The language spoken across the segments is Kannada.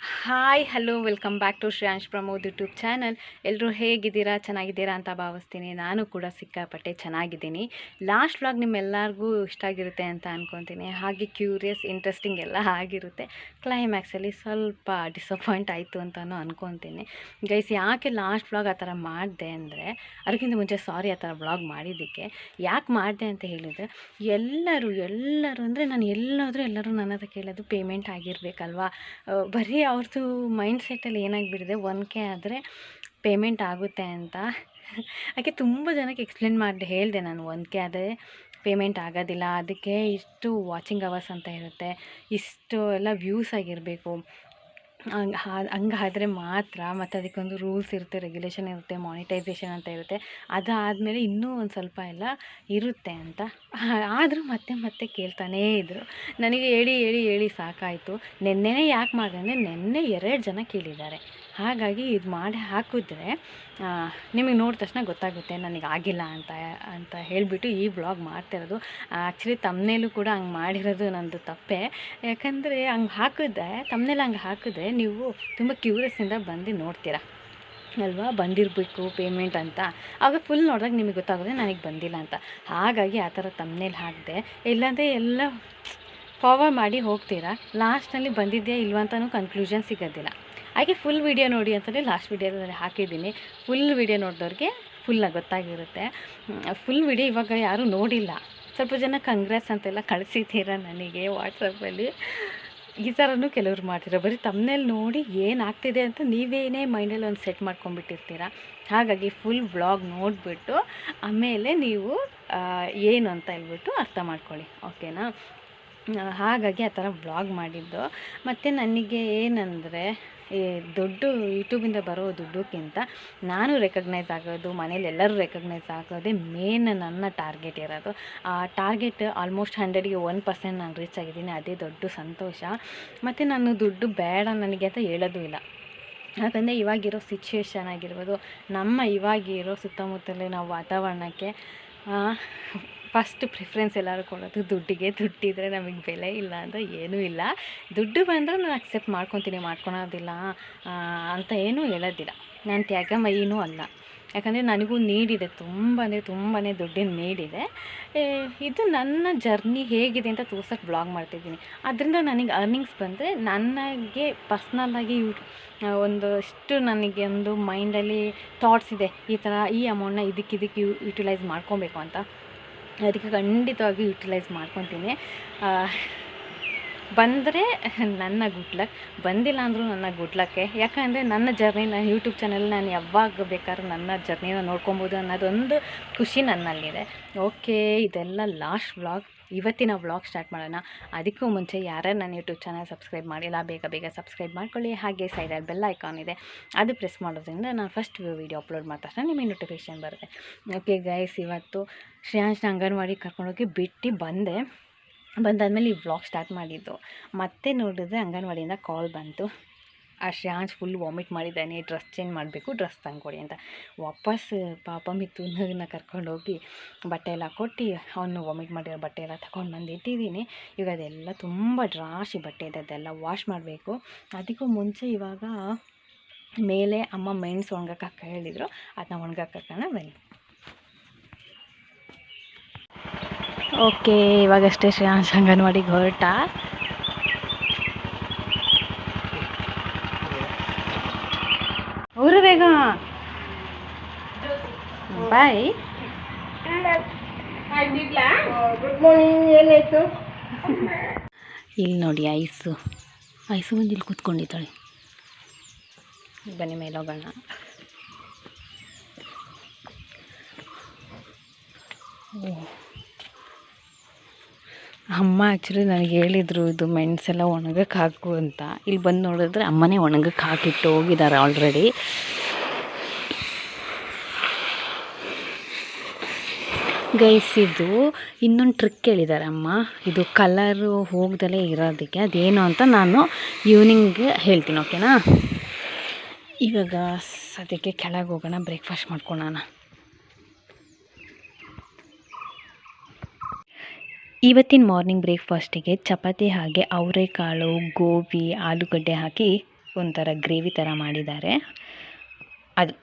Hi hello welcome back to Shreyansh Pramod YouTube channel ಎಲ್ಲರೂ ಹೇಗಿದ್ದೀರಾ? ಚೆನ್ನಾಗಿದ್ದೀರಾ ಅಂತ ಭಾವಿಸ್ತೀನಿ. ನಾನು ಕೂಡ ಸಿಕ್ಕಾಪಟ್ಟೆ ಚೆನ್ನಾಗಿದ್ದೀನಿ. ಲಾಸ್ಟ್ ವ್ಲಾಗ್ ನಿಮ್ಮೆಲ್ಲರಿಗೂ ಇಷ್ಟ ಆಗಿರುತ್ತೆ ಅಂತ ಅಂದ್ಕೊತೀನಿ ಹಾಗೆ ಕ್ಯೂರಿಯಸ್ ಇಂಟ್ರೆಸ್ಟಿಂಗ್ ಎಲ್ಲ ಆಗಿರುತ್ತೆ. ಕ್ಲೈಮ್ಯಾಕ್ಸಲ್ಲಿ ಸ್ವಲ್ಪ ಡಿಸಪಾಯಿಂಟ್ ಆಯಿತು ಅಂತಲೂ ಅಂದ್ಕೊತೀನಿ ಗೈಸ್ ಯಾಕೆ ಲಾಸ್ಟ್ ವ್ಲಾಗ್ ಆ ಥರ ಮಾಡಿದೆ ಅಂದರೆ, ಅದಕ್ಕಿಂತ ಮುಂಚೆ ಸಾರಿ ಆ ಥರ ವ್ಲಾಗ್ ಮಾಡಿದ್ದಕ್ಕೆ. ಯಾಕೆ ಮಾಡಿದೆ ಅಂತ ಹೇಳಿದರೆ, ಎಲ್ಲರೂ ಎಲ್ಲರೂ ಅಂದರೆ ನಾನು ಎಲ್ಲಾದರೂ ಎಲ್ಲರೂ ನನ್ನ ಹತ್ರ ಕೇಳೋದು ಪೇಮೆಂಟ್ ಆಗಿರಬೇಕಲ್ವಾ? ಬರೀ ಅವ್ರದ್ದು ಮೈಂಡ್ ಸೆಟ್ಟಲ್ಲಿ ಏನಾಗಿಬಿಟ್ಟಿದೆ, ಒನ್ ಕೆ ಆದರೆ ಪೇಮೆಂಟ್ ಆಗುತ್ತೆ ಅಂತ. ಅದಕ್ಕೆ ತುಂಬ ಜನಕ್ಕೆ ಎಕ್ಸ್ಪ್ಲೇನ್ ಮಾಡಿ ಹೇಳಿದೆ ನಾನು ಒನ್ ಕೆ ಆದರೆ ಪೇಮೆಂಟ್ ಆಗೋದಿಲ್ಲ, ಅದಕ್ಕೆ ಇಷ್ಟು ವಾಚಿಂಗ್ ಅವರ್ಸ್ ಅಂತ ಇರುತ್ತೆ, ಇಷ್ಟು ಎಲ್ಲ ವ್ಯೂಸ್ ಆಗಿರಬೇಕು. ಹಂಗೆ ಹಂಗಾದರೆ ಮಾತ್ರ ಮತ್ತು ಅದಕ್ಕೊಂದು ರೂಲ್ಸ್ ಇರುತ್ತೆ, ರೆಗ್ಯುಲೇಷನ್ ಇರುತ್ತೆ, ಮಾನಿಟೈಸೇಷನ್ ಅಂತ ಇರುತ್ತೆ. ಅದಾದಮೇಲೆ ಇನ್ನೂ ಒಂದು ಸ್ವಲ್ಪ ಎಲ್ಲ ಇರುತ್ತೆ ಅಂತ. ಆದರೂ ಮತ್ತೆ ಮತ್ತೆ ಕೇಳ್ತಾನೇ ಇದ್ದರು ನನಗೆ ಹೇಳಿ ಹೇಳಿ ಹೇಳಿ ಸಾಕಾಯಿತು. ನೆನ್ನೆನೇ ಯಾಕೆ ಮಾಡಿದೆ ಅಂದರೆ ನೆನ್ನೆ ಎರಡು ಜನ ಕೇಳಿದ್ದಾರೆ. ಹಾಗಾಗಿ ಇದು ಮಾಡಿ ಹಾಕಿದ್ರೆ ನಿಮಗೆ ನೋಡಿದ ತಕ್ಷಣ ಗೊತ್ತಾಗುತ್ತೆ ನನಗೆ ಆಗಿಲ್ಲ ಅಂತ ಅಂತ ಹೇಳಿಬಿಟ್ಟು ಈ ವ್ಲಾಗ್ ಮಾಡ್ತಿರೋದು ಆ್ಯಕ್ಚುಲಿ ತಮ್ಮನೇಲೂ ಕೂಡ ಹಂಗೆ ಮಾಡಿರೋದು ನಂದು ತಪ್ಪೇ. ಯಾಕಂದರೆ ಹಂಗೆ ಹಾಕಿದ್ರೆ ತಮ್ಮನೇಲಿ ಹಂಗೆ ಹಾಕಿದ್ರೆ ನೀವು ತುಂಬ ಕ್ಯೂರಿಯಸ್ಸಿಂದ ಬಂದು ನೋಡ್ತೀರಾ. ಅಲ್ವಾ? ಬಂದಿರಬೇಕು ಪೇಮೆಂಟ್ ಅಂತ. ಆಗ ಫುಲ್ ನೋಡಿದಾಗ ನಿಮಗೆ ಗೊತ್ತಾಗುತ್ತೆ ನನಗೆ ಬಂದಿಲ್ಲ ಅಂತ. ಹಾಗಾಗಿ ಆ ಥರ ತಮ್ಮನೇಲಿ ಹಾಕಿದೆ, ಇಲ್ಲಾಂದರೆ ಎಲ್ಲ ಫಾರ್ವರ್ಡ್ ಮಾಡಿ ಹೋಗ್ತೀರಾ? ಲಾಸ್ಟಲ್ಲಿ ಬಂದಿದೆಯಾ ಇಲ್ವಂತನೂ ಕನ್ಕ್ಲೂಷನ್ ಸಿಗೋದಿಲ್ಲ. ಹಾಗೆ ಫುಲ್ ವಿಡಿಯೋ ನೋಡಿ ಅಂತಲೇ ಲಾಸ್ಟ್ ವಿಡಿಯೋದಲ್ಲಿ ಹಾಕಿದ್ದೀನಿ. ಫುಲ್ ವಿಡಿಯೋ ನೋಡಿದವ್ರಿಗೆ ಫುಲ್ಲಾಗಿ ಗೊತ್ತಾಗಿರುತ್ತೆ. ಫುಲ್ ವಿಡಿಯೋ ಇವಾಗ ಯಾರೂ ನೋಡಿಲ್ಲ. ಸ್ವಲ್ಪ ಜನ ಕಂಗ್ರೆಸ್ ಅಂತೆಲ್ಲ ಕಳಿಸಿದ್ದೀರ ನನಗೆ ವಾಟ್ಸಪ್ಪಲ್ಲಿ ಈ ಥರನೂ ಕೆಲವರು ಮಾಡ್ತೀರ ಬರೀ ತಮ್ಮನೇಲಿ ನೋಡಿ ಏನಾಗ್ತಿದೆ ಅಂತ ನೀವೇನೇ ಮೈಂಡಲ್ಲಿ ಒಂದು ಸೆಟ್ ಮಾಡ್ಕೊಂಡ್ಬಿಟ್ಟಿರ್ತೀರ. ಹಾಗಾಗಿ ಫುಲ್ ವ್ಲಾಗ್ ನೋಡಿಬಿಟ್ಟು ಆಮೇಲೆ ನೀವು ಏನು ಅಂತ ಹೇಳ್ಬಿಟ್ಟು ಅರ್ಥ ಮಾಡ್ಕೊಳ್ಳಿ. ಓಕೆನಾ ಹಾಗಾಗಿ ಆ ಥರ ವ್ಲಾಗ್ ಮಾಡಿದ್ದು. ಮತ್ತು ನನಗೆ ಏನಂದರೆ, ಈ ದುಡ್ಡು ಯೂಟ್ಯೂಬಿಂದ ಬರೋ ದುಡ್ಡಕ್ಕಿಂತ ನಾನು ರೆಕಗ್ನೈಸ್ ಆಗೋದು, ಮನೇಲಿ ಎಲ್ಲರೂ ರೆಕಗ್ನೈಸ್ ಆಗೋದೇ ಮೇನ್ ನನ್ನ ಟಾರ್ಗೆಟ್ ಇರೋದು. ಆ ಟಾರ್ಗೆಟ್ ಆಲ್ಮೋಸ್ಟ್ ಹಂಡ್ರೆಡ್ಗೆ ಒನ್ ಪರ್ಸೆಂಟ್ ನಾನು ರೀಚ್ ಆಗಿದ್ದೀನಿ, ಅದೇ ದೊಡ್ಡ ಸಂತೋಷ. ಮತ್ತು ನಾನು ದುಡ್ಡು ಬೇಡ ನನಗೆ ಅಂತ ಹೇಳೋದು ಇಲ್ಲ. ಯಾಕಂದರೆ ಇವಾಗಿರೋ ಸಿಚುವೇಶನ್ ಆಗಿರ್ಬೋದು, ನಮ್ಮ ಇವಾಗಿರೋ ಸುತ್ತಮುತ್ತಲಿನ ವಾತಾವರಣಕ್ಕೆ ಫಸ್ಟ್ ಪ್ರಿಫ್ರೆನ್ಸ್ ಎಲ್ಲರೂ ಕೊಡೋದು, ದುಡ್ಡಿಗೆ ದುಡ್ಡಿದ್ರೆ ನಮಗೆ ಬೆಲೆ ಇಲ್ಲ ಅಂತ ಏನೂ ಇಲ್ಲ. ದುಡ್ಡು ಬಂದರೆ ನಾನು ಅಕ್ಸೆಪ್ಟ್ ಮಾಡ್ಕೊತೀನಿ, ಮಾಡ್ಕೊಳೋದಿಲ್ಲ ಅಂತ ಏನೂ ಹೇಳೋದಿಲ್ಲ. ನಾನು ತ್ಯಾಗಮಯಿನೂ ಅಲ್ಲ. ಯಾಕಂದರೆ ನನಗೂ ನೀಡಿದೆ ತುಂಬಾ ತುಂಬಾ ದುಡ್ಡಿನ ನೀಡಿದೆ. ಇದು ನನ್ನ ಜರ್ನಿ ಹೇಗಿದೆ ಅಂತ ತೋರ್ಸೋಕ್ಕೆ ಬ್ಲಾಗ್ ಮಾಡ್ತಿದ್ದೀನಿ. ಅದರಿಂದ ನನಗೆ ಅರ್ನಿಂಗ್ಸ್ ಬಂದರೆ ನನಗೆ ಪರ್ಸ್ನಲ್ಲಾಗಿ ಯೂ ಒಂದಷ್ಟು ನನಗೆ ಒಂದು ಮೈಂಡಲ್ಲಿ ಥಾಟ್ಸ್ ಇದೆ. ಈ ಥರ ಈ ಅಮೌಂಟ್ನ ಇದಕ್ಕೆ ಇದಕ್ಕೆ ಯು ಯುಟಿಲೈಸ್ ಮಾಡ್ಕೊಬೇಕು ಅಂತ. ಅದಕ್ಕೆ ಖಂಡಿತವಾಗಿ ಯುಟಿಲೈಸ್ ಮಾಡ್ಕೊತೀನಿ. ಬಂದರೆ ನನ್ನ ಗುಡ್ ಲಕ್ ಬಂದಿಲ್ಲ ಅಂದರೂ ನನ್ನ ಗುಡ್ ಲಕ್ಕೆ ಯಾಕಂದರೆ ನನ್ನ ಜರ್ನಿ ನಾನು ಯೂಟ್ಯೂಬ್ ಚಾನಲ್ ನಾನು ಯಾವಾಗ ಬೇಕಾದ್ರೂ ನನ್ನ ಜರ್ನಿನ ನೋಡ್ಕೊಬೋದು ಅನ್ನೋದೊಂದು ಖುಷಿ ನನ್ನಲ್ಲಿದೆ. ಓಕೆ ಇದೆಲ್ಲ ಲಾಸ್ಟ್ ವ್ಲಾಗ್ ಇವತ್ತಿನ ವ್ಲಾಗ್ ಸ್ಟಾರ್ಟ್ ಮಾಡೋಣ. ಅದಕ್ಕೂ ಮುಂಚೆ ಯಾರ್ಯಾರು ನನ್ನ ಯೂಟ್ಯೂಬ್ ಚಾನಲ್ ಸಬ್ಸ್ಕ್ರೈಬ್ ಮಾಡಿಲ್ಲ, ಬೇಗ ಬೇಗ ಸಬ್ಸ್ಕ್ರೈಬ್ ಮಾಡ್ಕೊಳ್ಳಿ. ಹಾಗೆ ಸೈಡಲ್ಲಿ ಬೆಲ್ ಐಕಾನ್ ಇದೆ. ಅದು ಪ್ರೆಸ್ ಮಾಡೋದ್ರಿಂದ ನಾನು ಫಸ್ಟ್ ವೀಡಿಯೋ ಅಪ್ಲೋಡ್ ಮಾಡಿದ ತಕ್ಷಣ ನಿಮಗೆ ನೋಟಿಫಿಕೇಷನ್ ಬರುತ್ತೆ. ಓಕೆ ಗೈಸ್ ಇವತ್ತು ಶ್ರೇಯಾಂಶ್ನ ಅಂಗನವಾಡಿ ಕರ್ಕೊಂಡೋಗಿ ಬಿಟ್ಟು ಬಂದೆ. ಬಂದಾದಮೇಲೆ ಈ ವ್ಲಾಗ್ ಸ್ಟಾರ್ಟ್ ಮಾಡಿದ್ದು. ಮತ್ತೆ ನೋಡಿದ್ರೆ ಅಂಗನವಾಡಿಯಿಂದ ಕಾಲ್ ಬಂತು. ಆ ಶ್ರೇಯಾಂಶ್ ಫುಲ್ ವಾಮಿಟ್ ಮಾಡಿದ್ದಾನೆ ಡ್ರೆಸ್ ಚೇಂಜ್ ಮಾಡಬೇಕು, ಡ್ರೆಸ್ ತಂದ್ಕೊಡಿ ಅಂತ. ವಾಪಸ್, ಪಾಪ ಮಿಥುನನ್ನ ಕರ್ಕೊಂಡೋಗಿ ಬಟ್ಟೆ ಎಲ್ಲ ಕೊಟ್ಟು, ಅವನು ವಾಮಿಟ್ ಮಾಡಿರೋ ಬಟ್ಟೆ ಎಲ್ಲ ತಗೊಂಡು ಬಂದು ಇಟ್ಟಿದ್ದೀನಿ. ಇವಾಗ ಅದೆಲ್ಲ ತುಂಬ ಡ್ರಾಶಿ ಬಟ್ಟೆ ಇದೆ, ಅದೆಲ್ಲ ವಾಶ್ ಮಾಡಬೇಕು. ಅದಕ್ಕೂ ಮುಂಚೆ ಇವಾಗ ಮೇಲೆ ಅಮ್ಮ ಮೆಣಸು ಒಣಗಕ್ಕೆ ಹೇಳಿದರು. ಅದನ್ನ ಒಣಗಕ್ಕನ ಬನ್ನಿ. ಓಕೆ, ಇವಾಗಷ್ಟೇ ಶ್ರೇಯಾಂಶ್ ಅಂಗನವಾಡಿಗೆ ಹೊರಟ ಅವರು ಬೇಗ. ಬಾಯ್. ಗುಡ್ ಮಾರ್ನಿಂಗ್ ಇಲ್ಲಿ ನೋಡಿ ಐಸು. ಐಸು ಬಂದು ಇಲ್ಲಿ ಕೂತ್ಕೊಂಡಿದ್ದಾಳೆ. ಬನ್ನಿ ಮೇಲೆ ಹೋಗೋಣ ಅಮ್ಮ ಆ್ಯಕ್ಚುಲಿ ನನಗೆ ಹೇಳಿದರು, ಇದು ಮೆಣಸೆಲ್ಲ ಒಣಗಕ್ಕೆ ಹಾಕು ಅಂತ. ಇಲ್ಲಿ ಬಂದು ನೋಡಿದ್ರೆ ಅಮ್ಮನೇ ಒಣಗಕ್ಕೆ ಹಾಕಿಟ್ಟು ಹೋಗಿದ್ದಾರೆ ಆಲ್ರೆಡಿ ಗೈಸ್, ಇದು ಇನ್ನೊಂದು ಟ್ರಿಕ್ ಹೇಳಿದ್ದಾರೆ ಅಮ್ಮ. ಇದು ಕಲರು ಹೋಗ್ದಲೇ ಇರೋದಕ್ಕೆ ಅದೇನು ಅಂತ ನಾನು ಈವ್ನಿಂಗ್ ಹೇಳ್ತೀನಿ ಓಕೆನಾ ಇವಾಗ ಸದ್ಯಕ್ಕೆ ಕೆಳಗೆ ಹೋಗೋಣ ಬ್ರೇಕ್ಫಾಸ್ಟ್ ಮಾಡ್ಕೊಳೋಣ. ಇವತ್ತಿನ ಮಾರ್ನಿಂಗ್ ಬ್ರೇಕ್ಫಾಸ್ಟಿಗೆ ಚಪಾತಿ ಹಾಗೆ ಅವರೆಕಾಳು, ಗೋಬಿ, ಆಲೂಗಡ್ಡೆ ಹಾಕಿ ಒಂಥರ ಗ್ರೇವಿ ಥರ ಮಾಡಿದ್ದಾರೆ. ಅದು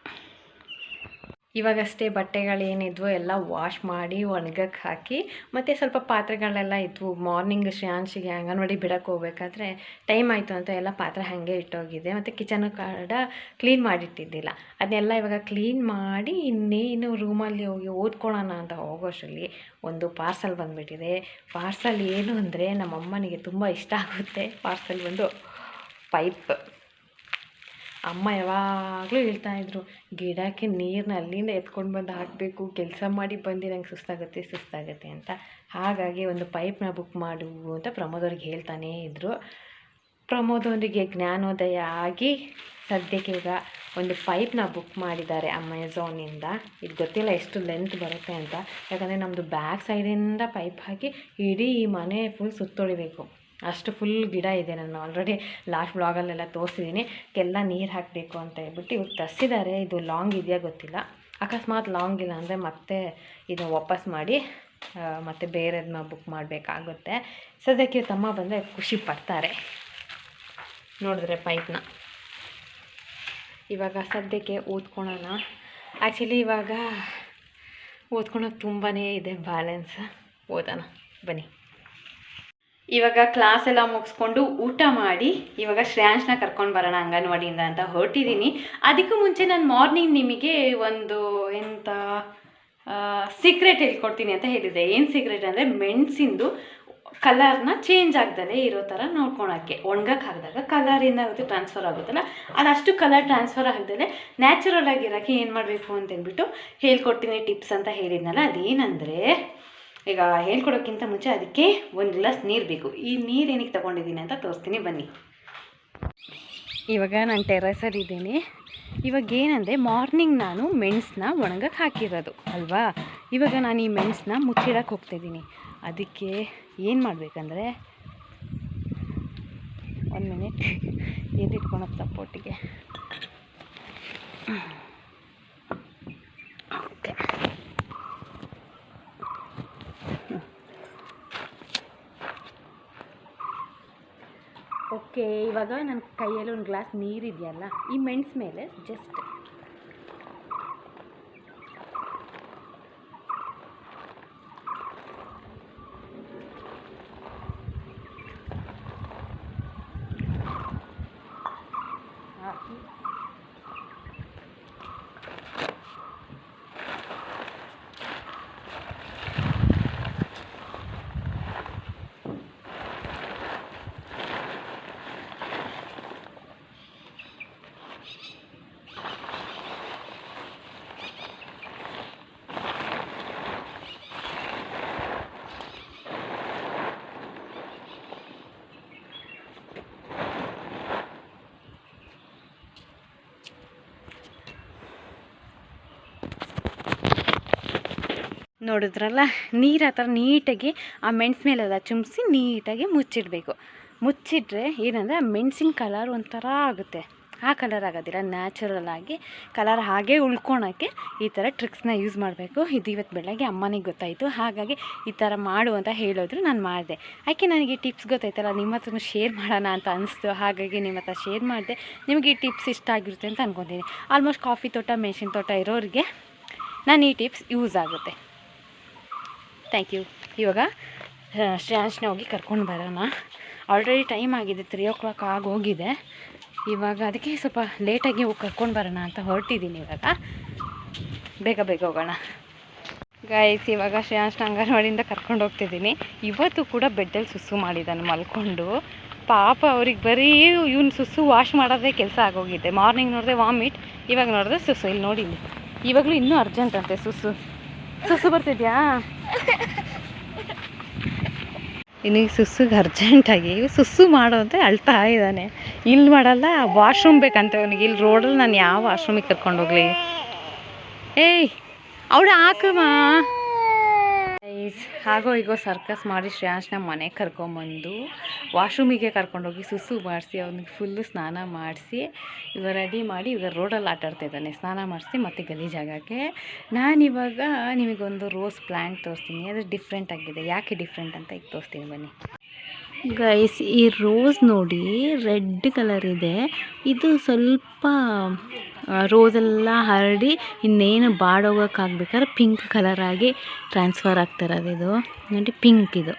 ಇವಾಗಷ್ಟೇ ಬಟ್ಟೆಗಳೇನಿದ್ವು ಎಲ್ಲ ವಾಶ್ ಮಾಡಿ ಒಣಗಕ್ಕೆ ಹಾಕಿ, ಮತ್ತು ಸ್ವಲ್ಪ ಪಾತ್ರೆಗಳೆಲ್ಲ ಇದ್ವು. ಮಾರ್ನಿಂಗ್ ಶ್ರೇಯಾಂಶಿಗೆ ಅಂಗನವಾಡಿ ಬಿಡಕ್ಕೆ ಹೋಗ್ಬೇಕಾದ್ರೆ ಟೈಮ್ ಆಯಿತು ಅಂತ ಎಲ್ಲ ಪಾತ್ರೆ ಹಾಗೆ ಇಟ್ಟೋಗಿದೆ. ಮತ್ತು ಕಿಚನ್ ಕಾರ್ಡ ಕ್ಲೀನ್ ಮಾಡಿಟ್ಟಿದ್ದಿಲ್ಲ. ಅದನ್ನೆಲ್ಲ ಇವಾಗ ಕ್ಲೀನ್ ಮಾಡಿ ಇನ್ನೇನು ರೂಮಲ್ಲಿ ಹೋಗಿ ಓದ್ಕೊಳ್ಳೋಣ ಅಂತ ಹೋಗೋಷ್ಟರಲ್ಲಿ ಒಂದು ಪಾರ್ಸಲ್ ಬಂದುಬಿಟ್ಟಿದೆ. ಪಾರ್ಸಲ್ ಏನು ಅಂದರೆ ನಮ್ಮಮ್ಮನಿಗೆ ತುಂಬ ಇಷ್ಟ ಆಗುತ್ತೆ. ಪಾರ್ಸಲ್ ಒಂದು ಪೈಪ್ ಅಮ್ಮ ಯಾವಾಗಲೂ ಹೇಳ್ತಾ ಇದ್ರು, ಗಿಡಕ್ಕೆ ನೀರನ್ನ ಅಲ್ಲಿಂದ ಎತ್ಕೊಂಡು ಬಂದು ಹಾಕಬೇಕು, ಕೆಲಸ ಮಾಡಿ ಬಂದು ನಂಗೆ ಸುಸ್ತಾಗುತ್ತೆ ಸುಸ್ತಾಗುತ್ತೆ ಅಂತ. ಹಾಗಾಗಿ ಒಂದು ಪೈಪ್ನ ಬುಕ್ ಮಾಡು ಅಂತ ಪ್ರಮೋದ್ ಅವ್ರಿಗೆ ಹೇಳ್ತಾನೇ ಇದ್ದರು ಪ್ರಮೋದ್ ಅವರಿಗೆ ಜ್ಞಾನೋದಯ ಆಗಿ ಸದ್ಯಕ್ಕೆ ಈಗ ಒಂದು ಪೈಪ್ನ ಬುಕ್ ಮಾಡಿದ್ದಾರೆ ಅಮೆಝಾನಿಂದ ಇದು. ಗೊತ್ತಿಲ್ಲ ಎಷ್ಟು ಲೆಂತ್ ಬರುತ್ತೆ ಅಂತ. ಯಾಕಂದರೆ ನಮ್ಮದು ಬ್ಯಾಕ್ ಸೈಡಿಂದ ಪೈಪ್ ಹಾಕಿ ಇಡೀ ಈ ಮನೆ ಫುಲ್ ಸುತ್ತೊಳಿಬೇಕು. ಅಷ್ಟು ಫುಲ್ ಗಿಡ ಇದೆ ನಾನು ಆಲ್ರೆಡಿ ಲಾಸ್ಟ್ ಬ್ಲಾಗಲ್ಲೆಲ್ಲ ತೋರಿಸಿದ್ದೀನಿ ಎಲ್ಲ ನೀರು ಹಾಕಬೇಕು ಅಂತ ಹೇಳ್ಬಿಟ್ಟು ಇವಾಗ ತರಿಸಿದ್ದಾರೆ ಇದು ಲಾಂಗ್ ಇದೆಯಾ ಗೊತ್ತಿಲ್ಲ. ಅಕಸ್ಮಾತ್ ಲಾಂಗ್ ಇಲ್ಲ ಅಂದರೆ ಮತ್ತೆ ಇದು ವಾಪಸ್ ಮಾಡಿ ಮತ್ತೆ ಬೇರೆದನ್ನ ಬುಕ್ ಮಾಡಬೇಕಾಗುತ್ತೆ. ಸದ್ಯಕ್ಕೆ ತಮ್ಮ ಬಂದರೆ ಖುಷಿ ಪಡ್ತಾರೆ. ನೋಡಿದ್ರೆ ಪೈಪ್ನ ಇವಾಗ ಸದ್ಯಕ್ಕೆ ಓದ್ಕೊಳೋಣ. ಆ್ಯಕ್ಚುಲಿ ಇವಾಗ ಓದ್ಕೊಳೋಕೆ ತುಂಬಾ ಇದೆ ಬ್ಯಾಲೆನ್ಸ್ ಓದೋಣ. ಬನ್ನಿ. ಇವಾಗ ಕ್ಲಾಸ್ ಎಲ್ಲ ಮುಗಿಸ್ಕೊಂಡು ಊಟ ಮಾಡಿ ಇವಾಗ ಶ್ರೇಯಾಂಶನ ಕರ್ಕೊಂಡು ಬರೋಣ ಅಂಗನವಾಡಿಯಿಂದ ಅಂತ ಹೊರಟಿದ್ದೀನಿ. ಅದಕ್ಕೂ ಮುಂಚೆ ನಾನು ಮಾರ್ನಿಂಗ್ ನಿಮಗೆ ಒಂದು ಎಂಥ ಸೀಕ್ರೆಟ್ ಹೇಳ್ಕೊಡ್ತೀನಿ ಅಂತ ಹೇಳಿದ್ದೆ. ಏನು ಸೀಕ್ರೆಟ್ ಅಂದರೆ ಮೆಣಸಿಂದು ಕಲರ್ನ ಚೇಂಜ್ ಆಗ್ದಲೇ ಇರೋ ಥರ ನೋಡ್ಕೊಳಕ್ಕೆ. ಒಣಗಕ್ಕೆ ಹಾಕಿದಾಗ ಕಲರ್ ಏನಾಗುತ್ತೆ ಟ್ರಾನ್ಸ್ಫರ್ ಆಗುತ್ತಲ್ಲ? ಅದಷ್ಟು ಕಲರ್ ಟ್ರಾನ್ಸ್ಫರ್ ಆಗ್ದಲೇ ನ್ಯಾಚುರಲ್ ಆಗಿರೋಕ್ಕೆ ಏನು ಮಾಡಬೇಕು ಅಂತಂದ್ಬಿಟ್ಟು ಹೇಳ್ಕೊಡ್ತೀನಿ ಟಿಪ್ಸ್ ಅಂತ ಹೇಳಿದ್ನಲ್ಲ, ಅದೇನಂದರೆ ಈಗ ಹೇಳ್ಕೊಡೋಕ್ಕಿಂತ ಮುಂಚೆ ಅದಕ್ಕೆ ಒಂದು ಗ್ಲಾಸ್ ನೀರು ಬೇಕು. ಈ ನೀರು ಏನಕ್ಕೆ ತಗೊಂಡಿದ್ದೀನಿ ಅಂತ ತೋರಿಸ್ತೀನಿ, ಬನ್ನಿ. ಇವಾಗ ನಾನು ಟೆರಸಲ್ಲಿ ಇದ್ದೀನಿ. ಇವಾಗ ಏನಂದರೆ ಮಾರ್ನಿಂಗ್ ನಾನು ಮೆಣಸನ್ನ ಒಣಗಕ್ಕೆ ಹಾಕಿರೋದು, ಅಲ್ವಾ? ಇವಾಗ ನಾನು ಈ ಮೆಣಸನ್ನ ಮುಚ್ಚಿಡಕ್ಕೆ ಹೋಗ್ತಿದ್ದೀನಿ. ಅದಕ್ಕೆ ಏನು ಮಾಡಬೇಕಂದ್ರೆ ಒಂದು ಮಿನಿಟ್ ಎಲ್ಲಿಟ್ಕೊಳಕ್ಕೆ ಸಪೋರ್ಟಿಗೆ? ಓಕೆ ಇವಾಗ ನನ್ನ ಕೈಯಲ್ಲಿ ಒಂದು ಗ್ಲಾಸ್ ನೀರಿದೆಯಲ್ಲ ಈ ಮೆಣಸು ಮೇಲೆ ಜಸ್ಟ್ ನೋಡಿದ್ರಲ್ಲ, ನೀರು ಆ ಥರ ನೀಟಾಗಿ ಆ ಮೆಣ್ಸು ಮೇಲೆಲ್ಲ ಚುಮ್ಸಿ ನೀಟಾಗಿ ಮುಚ್ಚಿಡಬೇಕು. ಮುಚ್ಚಿಟ್ರೆ ಏನಂದರೆ ಆ ಮೆಣಸಿನ ಕಲರ್ ಒಂಥರ ಆಗುತ್ತೆ. ಆ ಕಲರ್ ಆಗೋದಿಲ್ಲ ನ್ಯಾಚುರಲ್ ಆಗಿ ಕಲರ್ ಹಾಗೆ ಉಳ್ಕೊಳಕ್ಕೆ ಈ ಥರ ಟ್ರಿಕ್ಸ್ನ ಯೂಸ್ ಮಾಡಬೇಕು. ಇದು ಇವತ್ತು ಬೆಳಗ್ಗೆ ಅಮ್ಮನಿಗೆ ಗೊತ್ತಾಯಿತು. ಹಾಗಾಗಿ ಈ ಥರ ಮಾಡು ಅಂತ ಹೇಳಿದ್ರು ನಾನು ಮಾಡಿದೆ. ಯಾಕೆ ನನಗೆ ಟಿಪ್ಸ್ ಗೊತ್ತಾಯ್ತಲ್ಲ ನಿಮ್ಮ ಹತ್ರನೂ ಶೇರ್ ಮಾಡೋಣ ಅಂತ ಅನಿಸ್ತು. ಹಾಗಾಗಿ ನಿಮ್ಮ ಹತ್ರ ಶೇರ್ ಮಾಡಿದೆ. ನಿಮಗೆ ಈ ಟಿಪ್ಸ್ ಇಷ್ಟ ಆಗಿರುತ್ತೆ ಅಂತ ಅಂದ್ಕೊತೀನಿ ಆಲ್ಮೋಸ್ಟ್ ಕಾಫಿ ತೋಟ, ಮೆಣಸಿನ ತೋಟ ಇರೋರಿಗೆ ನಾನು ಈ ಟಿಪ್ಸ್ ಯೂಸ್ ಆಗುತ್ತೆ. ಥ್ಯಾಂಕ್ ಯು ಇವಾಗ ಶ್ರೇಯಾಂಶನ ಹೋಗಿ ಕರ್ಕೊಂಡು ಬರೋಣ. ಆಲ್ರೆಡಿ ಟೈಮ್ ಆಗಿದೆ ತ್ರೀ ಓ ಕ್ಲಾಕ್ ಆಗೋಗಿದೆ ಇವಾಗ ಅದಕ್ಕೆ ಸ್ವಲ್ಪ ಲೇಟಾಗಿ ಹೋಗಿ ಕರ್ಕೊಂಡು ಬರೋಣ ಅಂತ ಹೊರಟಿದ್ದೀನಿ ಇವಾಗ. ಬೇಗ ಬೇಗ ಹೋಗೋಣ. ಗಾಯಿಸಿ ಇವಾಗ ಶ್ರೇಯಾಂಶ್ನ ಅಂಗನವಾಡಿಯಿಂದ ಕರ್ಕೊಂಡು ಹೋಗ್ತಿದ್ದೀನಿ ಇವತ್ತು ಕೂಡ ಬೆಡ್ಡಲ್ಲಿ ಸುಸ್ಸು ಮಾಡಿದ್ದಾನೆ, ಮಲ್ಕೊಂಡು. ಪಾಪ ಅವ್ರಿಗೆ ಬರೀ ಇವ್ನು ಸುಸ್ಸು ವಾಶ್ ಮಾಡೋದೇ ಕೆಲಸ ಆಗೋಗಿದೆ. ಮಾರ್ನಿಂಗ್ ನೋಡಿದೆ ವಾಮಿಟ್ ಇವಾಗ ನೋಡಿದ್ರೆ ಸುಸ್ಸು. ಇಲ್ಲಿ ನೋಡಿ ಇಲ್ಲಿ. ಇವಾಗಲೂ ಇನ್ನೂ ಅರ್ಜೆಂಟ್ ಅಂತೆ ಸುಸ್ಸು. ಸುಸ್ಸು ಬರ್ತಿದ್ಯಾ? ಇನ್ನೀಗ ಸುಸ್ಸುಗೆ ಅರ್ಜೆಂಟಾಗಿ ಸುಸ್ಸು ಮಾಡೋ ಅಂತ ಅಳ್ತಾ ಇದ್ದಾನೆ. ಇಲ್ಲಿ ಮಾಡಲ್ಲ, ವಾಶ್ರೂಮ್ ಬೇಕಂತೆ ಅವನಿಗೆ. ಇಲ್ಲಿ ರೋಡಲ್ಲಿ ನಾನು ಯಾವ ವಾಶ್ರೂಮಿಗೆ ಕರ್ಕೊಂಡು ಹೋಗ್ಲಿ? ಏಯ್, ಅವಳು ಹಾಕಮ್ಮ. ಹಾಗೋ ಈಗೋ ಸರ್ಕಸ್ ಮಾಡಿ ಶ್ರೇಯಾಂಶ್ನ ಮನೆಗೆ ಕರ್ಕೊಂಬಂದು ವಾಶ್ರೂಮಿಗೆ ಕರ್ಕೊಂಡೋಗಿ ಸುಸು ಮಾಡಿಸಿ ಅವನಿಗೆ ಫುಲ್ಲು ಸ್ನಾನ ಮಾಡಿಸಿ ಇವಾಗ ರೆಡಿ ಮಾಡಿ ಇವಾಗ ರೋಡಲ್ಲಿ ಆಟ ಆಡ್ತಾ ಇದ್ದಾನೆ. ಸ್ನಾನ ಮಾಡಿಸಿ ಮತ್ತೆ ಗಲೀಜಾಗಕ್ಕೆ ನಾನಿವಾಗ ನಿಮಗೊಂದು ರೋಸ್ ಪ್ಲ್ಯಾಂಟ್ ತೋರಿಸ್ತೀನಿ. ಅದು ಡಿಫ್ರೆಂಟ್ ಆಗಿದೆ. ಯಾಕೆ ಡಿಫ್ರೆಂಟ್ ಅಂತ ಈಗ ತೋರಿಸ್ತೀನಿ ಬನ್ನಿ. ಗೈಸ್, ಈ ರೋಸ್ ನೋಡಿ ರೆಡ್ ಕಲರ್ ಇದೆ. ಇದು ಸ್ವಲ್ಪ ರೋಸೆಲ್ಲ ಹರಡಿ ಇನ್ನೇನು ಬಾಡೋಗೋಕ್ಕಾಗ್ಬೇಕಾದ್ರೆ ಪಿಂಕ್ ಕಲರ್ ಆಗಿ ಟ್ರಾನ್ಸ್ಫರ್ ಆಗ್ತಿರೋದು ಇದು. ನೋಡಿ ಪಿಂಕ್ ಇದು.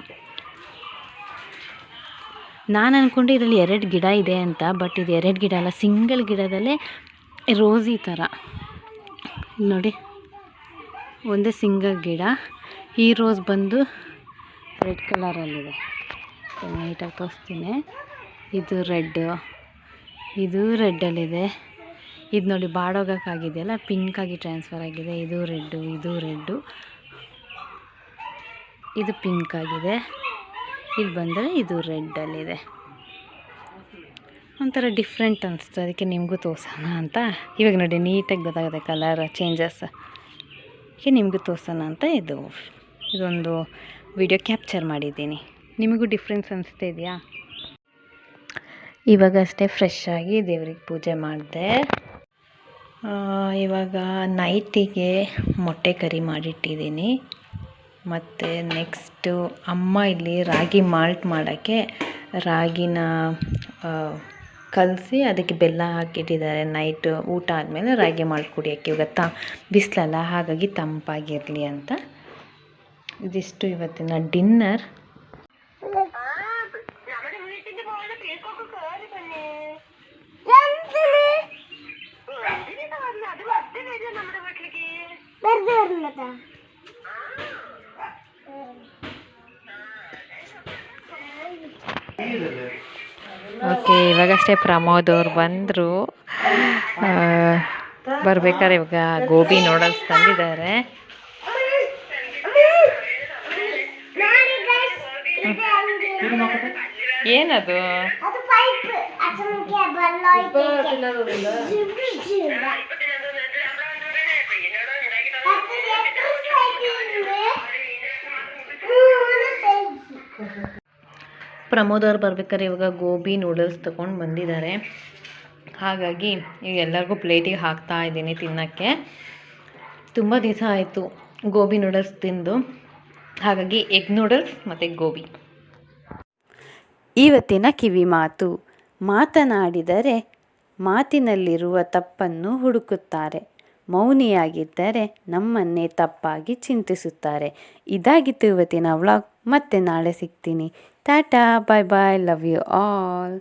ನಾನು ಅಂದ್ಕೊಂಡು ಇದರಲ್ಲಿ ಎರಡು ಗಿಡ ಇದೆ ಅಂತ, ಬಟ್ ಇದು ಎರಡು ಗಿಡ ಅಲ್ಲ, ಸಿಂಗಲ್ ಗಿಡದಲ್ಲೇ ರೋಸ್ ಥರ ನೋಡಿ, ಒಂದೇ ಸಿಂಗಲ್ ಗಿಡ. ಈ ರೋಸ್ ಬಂದು ರೆಡ್ ಕಲರಲ್ಲಿದೆ ನೀಟಾಗಿ ತೋರಿಸ್ತೀನಿ ಇದು ರೆಡ್ ಇದು ರೆಡ್ಡಲ್ಲಿದೆ ಇದು ನೋಡಿ ಬಾಡೋಗೋಕ್ಕಾಗಿದೆಯಲ್ಲ? ಪಿಂಕಾಗಿ ಟ್ರಾನ್ಸ್ಫರ್ ಆಗಿದೆ. ಇದು ರೆಡ್ಡು ಇದು ರೆಡ್ಡು ಇದು ಪಿಂಕ್ ಆಗಿದೆ. ಇಲ್ಲಿ ಬಂದರೆ ಇದು ರೆಡ್ಡಲ್ಲಿದೆ ಒಂಥರ ಡಿಫ್ರೆಂಟ್ ಅನಿಸ್ತು ಅದಕ್ಕೆ ನಿಮಗೂ ತೋರ್ಸೋಣ ಅಂತ. ಇವಾಗ ನೋಡಿ ನೀಟಾಗಿ ಗೊತ್ತಾಗುತ್ತೆ ಕಲರ್ ಚೇಂಜಸ್ ಅದಕ್ಕೆ ನಿಮಗೂ ತೋರ್ಸೋಣ ಅಂತ ಇದು. ಇದೊಂದು ವಿಡಿಯೋ ಕ್ಯಾಪ್ಚರ್ ಮಾಡಿದ್ದೀನಿ. ನಿಮಗೂ ಡಿಫ್ರೆನ್ಸ್ ಅನಿಸ್ತಾ ಇದೆಯಾ? ಇವಾಗಷ್ಟೇ ಫ್ರೆಶ್ ಆಗಿ ದೇವ್ರಿಗೆ ಪೂಜೆ ಮಾಡಿದೆ. ಇವಾಗ ನೈಟಿಗೆ ಮೊಟ್ಟೆ ಕರಿ ಮಾಡಿಟ್ಟಿದ್ದೀನಿ. ಮತ್ತು ನೆಕ್ಸ್ಟು ಅಮ್ಮ ಇಲ್ಲಿ ರಾಗಿ ಮಾಲ್ಟ್ ಮಾಡೋಕ್ಕೆ ರಾಗಿನ ಕಲಸಿ ಅದಕ್ಕೆ ಬೆಲ್ಲ ಹಾಕಿಟ್ಟಿದ್ದಾರೆ. ನೈಟ್ ಊಟ ಆದಮೇಲೆ ರಾಗಿ ಮಾಲ್ಟ್ ಕುಡಿಯೋಕ್ಕೆ. ಇವಾಗ ತ, ಬಿಸಿಲಲ್ಲ, ಹಾಗಾಗಿ ತಂಪಾಗಿರಲಿ ಅಂತ. ಇದಿಷ್ಟು ಇವತ್ತಿನ ಡಿನ್ನರ್ ಓಕೆ ಇವಾಗಷ್ಟೇ ಪ್ರಮೋದ್ ಅವ್ರು ಬಂದರು. ಬರ್ಬೇಕಾದ್ರೆ ಇವಾಗ ಗೋಬಿ ನೋಡಲ್ಸ್ ತಂದಿದ್ದಾರೆ. ಏನದು? ಅದು ಪೈಪ್ ಅಸಲಿಗೆ ಪ್ರಮೋದ್ ಅವ್ರು ಬರ್ಬೇಕಾದ್ರೆ ಇವಾಗ ಗೋಬಿ ನೂಡಲ್ಸ್ ತಗೊಂಡು ಬಂದಿದ್ದಾರೆ. ಹಾಗಾಗಿ ಈಗ ಎಲ್ಲರಿಗೂ ಪ್ಲೇಟಿಗೆ ಹಾಕ್ತಾ ಇದ್ದೀನಿ ತಿನ್ನೋಕ್ಕೆ. ತುಂಬ ದಿವಸ ಆಯಿತು ಗೋಬಿ ನೂಡಲ್ಸ್ ತಿಂದು. ಹಾಗಾಗಿ ಎಗ್ ನೂಡಲ್ಸ್ ಮತ್ತು ಗೋಬಿ. ಇವತ್ತಿನ ಕಿವಿ ಮಾತು. ಮಾತನಾಡಿದರೆ ಮಾತಿನಲ್ಲಿರುವ ತಪ್ಪನ್ನು ಹುಡುಕುತ್ತಾರೆ. ಮೌನಿಯಾಗಿದ್ದರೆ ನಮ್ಮನ್ನೇ ತಪ್ಪಾಗಿ ಚಿಂತಿಸುತ್ತಾರೆ. ಇದಾಗಿತ್ತು ಇವತ್ತಿನ ವ್ಲಾಗ್. ಮತ್ತೆ ನಾಳೆ ಸಿಗ್ತೀನಿ. Tata bye bye love you all